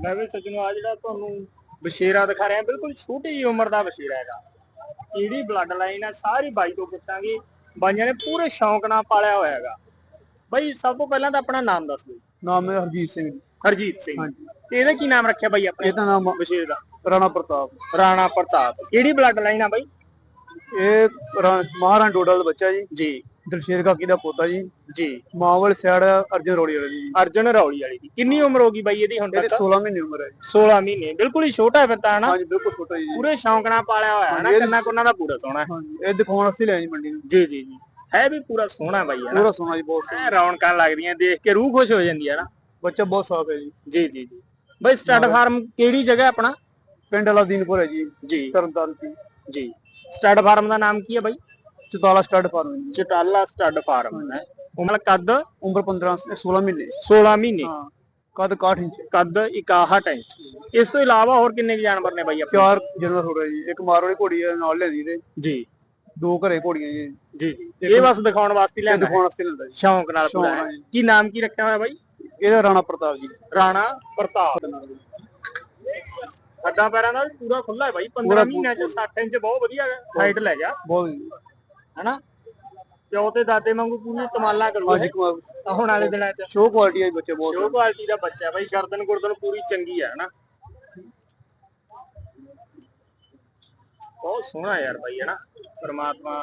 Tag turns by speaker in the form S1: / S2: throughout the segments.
S1: ਮੈਂ ਵੀ ਸੱਜਣੋ ਆ ਜਿਹੜਾ ਤੁਹਾਨੂੰ ਬਸ਼ੇਰਾ ਦਿਖਾ ਰਿਹਾ ਬਿਲਕੁਲ ਛੋਟੀ ਜਿਹੀ ਉਮਰ ਦਾ ਬਸ਼ੇਰਾ ਹੈਗਾ। ਇਹਦੀ ਬਲੱਡ ਲਾਈਨ ਹੈ ਸਾਰੀ ਬਾਈ ਤੋਂ ਪੁੱਛਾਂਗੇ। ਬਾਈਆਂ ਨੇ ਪੂਰੇ ਸ਼ੌਂਕ ਨਾਲ ਪਾਲਿਆ ਹੋਇਆ ਹੈਗਾ। ਬਾਈ ਸਭ ਤੋਂ ਪਹਿਲਾਂ ਤਾਂ ਆਪਣਾ ਨਾਮ ਦੱਸ ਦਿਓ।
S2: ਨਾਮ ਹੈ ਹਰਜੀਤ ਸਿੰਘ। ਜੀ।
S1: ਹਰਜੀਤ ਸਿੰਘ।
S2: ਹਾਂਜੀ।
S1: ਤੇ ਇਹਦਾ ਕੀ ਨਾਮ ਰੱਖਿਆ ਬਾਈ ਆਪਣੇ?
S2: ਇਹਦਾ ਨਾਮ
S1: ਬਸ਼ੇਰ ਦਾ।
S2: ਰਾਣਾ ਪ੍ਰਤਾਪ।
S1: ਰਾਣਾ ਪ੍ਰਤਾਪ। ਕਿਹੜੀ ਬਲੱਡ ਲਾਈਨ ਆ ਬਾਈ?
S2: ਇਹ ਮਹਾਰਾਣਾ ਡੋਡਲ ਦਾ ਬੱਚਾ ਜੀ।
S1: ਜੀ।
S2: ਦਲਸ਼ੇਰ ਕਾਕੀ ਦਾ ਪੋਤਾ ਜੀ।
S1: ਜੀ।
S2: ਮਾਵਲ ਸਾਈਡ ਅਰਜਨ ਰੋੜੀ ਵਾਲਾ ਜੀ।
S1: ਅਰਜਨ ਰੌਲੀ ਵਾਲੀ ਦੀ। ਕਿੰਨੀ ਉਮਰ ਹੋ ਗਈ ਬਾਈ ਇਹਦੀ ਹੁਣ
S2: ਇਹਦੀ
S1: ਤੱਕ?
S2: 16 ਮਹੀਨੇ ਉਮਰ ਹੈ ਜੀ।
S1: 16 ਮਹੀਨੇ। ਬਿਲਕੁਲ ਹੀ ਛੋਟਾ ਹੈ ਫਿਰ ਤਾਂ ਹਨਾ
S2: ਹਾਂਜੀ ਬਿਲਕੁਲ ਛੋਟਾ ਜੀ।
S1: ਪੂਰੇ ਸ਼ੌਂਕ ਨਾਲ ਪਾਲਿਆ ਹੋਇਆ ਹੈ ਨਾ ਕੰਨਾ ਕੁੰਨਾ ਦਾ ਪੂਰਾ ਸੋਹਣਾ ਹੈ।
S2: ਹਾਂਜੀ ਇਹ ਦਿਖਾਉਣ ਵਾਸਤੇ ਲਿਆ ਜੀ ਮੰਡੀ ਨੂੰ।
S1: ਜੀ ਜੀ ਜੀ। ਹੈ ਵੀ ਪੂਰਾ ਸੋਹਣਾ ਬਾਈ ਹੈ ਨਾ?
S2: ਪੂਰਾ ਸੋਨਾ ਜੀ ਬਹੁਤ ਸੋਹਣਾ।
S1: ਐ ਰੌਣਕਾਂ ਲੱਗਦੀਆਂ ਦੇਖ ਕੇ ਰੂਹ ਖੁਸ਼ ਹੋ ਜਾਂਦੀ ਹੈ ਨਾ।
S2: ਬੱਚਾ ਬਹੁਤ ਸਾਫ਼ ਹੈ ਜੀ।
S1: ਜੀ ਜੀ ਜੀ। ਬਾਈ ਸਟੱਡ ਫਾਰਮ ਕਿਹੜੀ ਜਗ੍ਹਾ ਆਪਣਾ?
S2: ਪਿੰਡ ਵਾਲਾ ਦੀਨਪੁਰ ਹੈ ਜੀ।
S1: ਜੀ।
S2: ਤਰਨਤਾਰਨ ਦੀ।
S1: ਜੀ। ਸਟੱਡ ਫਾਰਮ ਦਾ ਨਾਮ ਕੀ ਹੈ ਬਾਈ?
S2: ਚਤਾਲਾ ਸਟੱਡ ਫਾਰਮ ਜੀ
S1: ਚਟਾਲਾ ਸਟੱਡ ਫਾਰਮ ਹੈ। ਉਮਰ ਕੱਦ
S2: ਉਮਰ 15 16 ਮਹੀਨੇ।
S1: 16 ਮਹੀਨੇ।
S2: ਹਾਂ ਕਦ 61 ਇੰਚ।
S1: ਕੱਦ 61 ਇੰਚ ਇਸ ਤੋਂ ਇਲਾਵਾ ਹੋਰ ਕਿੰਨੇ ਕੁ ਜਾਨਵਰ ਨੇ ਬਾਈ ਆਪਣੇ?
S2: ਚਾਰ ਜਾਨਵਰ ਹੋ ਰਹੇ ਜੀ। ਇੱਕ ਮਾਰਵਾੜੀ ਘੋੜੀ ਹੈ ਨਾਲ ਲੈਂਦੀ ਤੇ
S1: ਜੀ।
S2: ਦੋ ਘਰੇ ਘੋੜੀਆਂ ਜੀ।
S1: ਜੀ ਜੀ। ਇਹ ਬਸ ਦਿਖਾਉਣ ਵਾਸਤੇ ਲੈਂਦਾ
S2: ਦਿਖਾਉਣ ਵਾਸਤੇ ਲੈਂਦਾ ਜੀ।
S1: ਸ਼ੌਂਕ ਨਾਲ
S2: ਸ਼ੌਂਕ
S1: ਪੂਰਾ ਹੈ। ਕੀ ਨਾਮ ਕੀ ਰੱਖਿਆ ਹੋਇਆ ਬਾਈ?
S2: ਇਹਦਾ ਰਾਣਾ ਪ੍ਰਤਾਪ ਜੀ।
S1: ਰਾਣਾ ਪ੍ਰਤਾਪ। ਹੱਡਾਂ ਪੈਰਾਂ ਨਾਲ ਪੂਰਾ ਖੁੱਲਾ ਹੈ ਬਾਈ। 15
S2: ਪੂਰਾ-
S1: ਮਹੀਨਿਆਂ ਚ 60 ਇੰਚ ਬਹੁਤ ਵਧੀਆ ਹਾਈਟ ਲੈ ਗਿਆ।
S2: ਬਹੁਤ
S1: ਹਨਾ? ਪਿਓ ਤੇ ਦਾਦੇ ਵਾਂਗੂ ਪੂਰੀ ਤਮਾਲਾ ਕਰੂ
S2: ਹਾਂਜੀ
S1: ਇਹ ਹੁਣ ਵਾਲੇ ਦਿਨਾਂ ਚ।
S2: ਸ਼ੋ ਕੁਆਲਿਟੀ ਹੈ ਬੱਚੇ ਬਹੁਤ।
S1: ਸ਼ੋ ਕੁਆਲਿਟੀ ਦਾ ਬੱਚਾ ਬਾਈ ਗਰਦਨ ਗੁਰਦਨ ਪੂਰੀ ਚੰਗੀ ਹੈ ਹਨਾ? ਬਹੁਤ ਸੋਹਣਾ ਯਾਰ ਬਾਈ ਹਨਾ? ਪਰਮਾਤਮਾ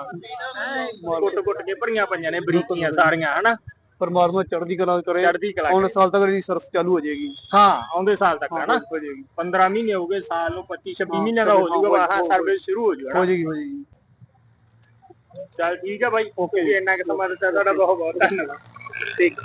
S1: ਕੁੱਟ ਕੁੱਟ ਕੇ ਭਰੀਆਂ ਪਈਆਂ ਨੇ ਬਰੀਕੀਆਂ ਸਾਰੀਆਂ ਹਨਾ?
S2: ਪਰਮਾਤਮਾ ਚੜ੍ਹਦੀ ਕਲਾ ਕਰੇ।
S1: ਚੜ੍ਹਦੀ ਕਲਾ
S2: ਆਉਣ ਸਾਲ ਤੱਕ ਇਹਦੀ ਸਰਸ ਚਾਲੂ ਹੋ ਜਾਏਗੀ।
S1: ਹਾਂ ਆਉਂਦੇ ਸਾਲ ਤੱਕ ਹਨਾ?
S2: ਹੋ ਜਾਏਗੀ।
S1: 15 ਮਹੀਨੇ ਹੋ ਗਏ ਸਾਲ ਨੂੰ 25 26
S2: ਹਾਂ,
S1: ਮਹੀਨੇ ਦਾ ਹੋ ਜਾਊਗਾ
S2: ਹਾਂ
S1: ਸਰਵਿਸ ਸ਼ੁਰੂ ਹੋ ਜਾਊਗਾ
S2: ਹੋ ਜਾਏਗੀ ਹੋ ਜਾਏਗੀ।
S1: ਚਲ ਠੀਕ ਹੈ ਬਾਈ ਤੁਸੀਂ ਇੰਨਾ ਕਿ ਸਮਾਂ ਦਿੱਤਾ ਤੁਹਾਡਾ ਬਹੁਤ ਬਹੁਤ ਧੰਨਵਾਦ। ਠੀਕ।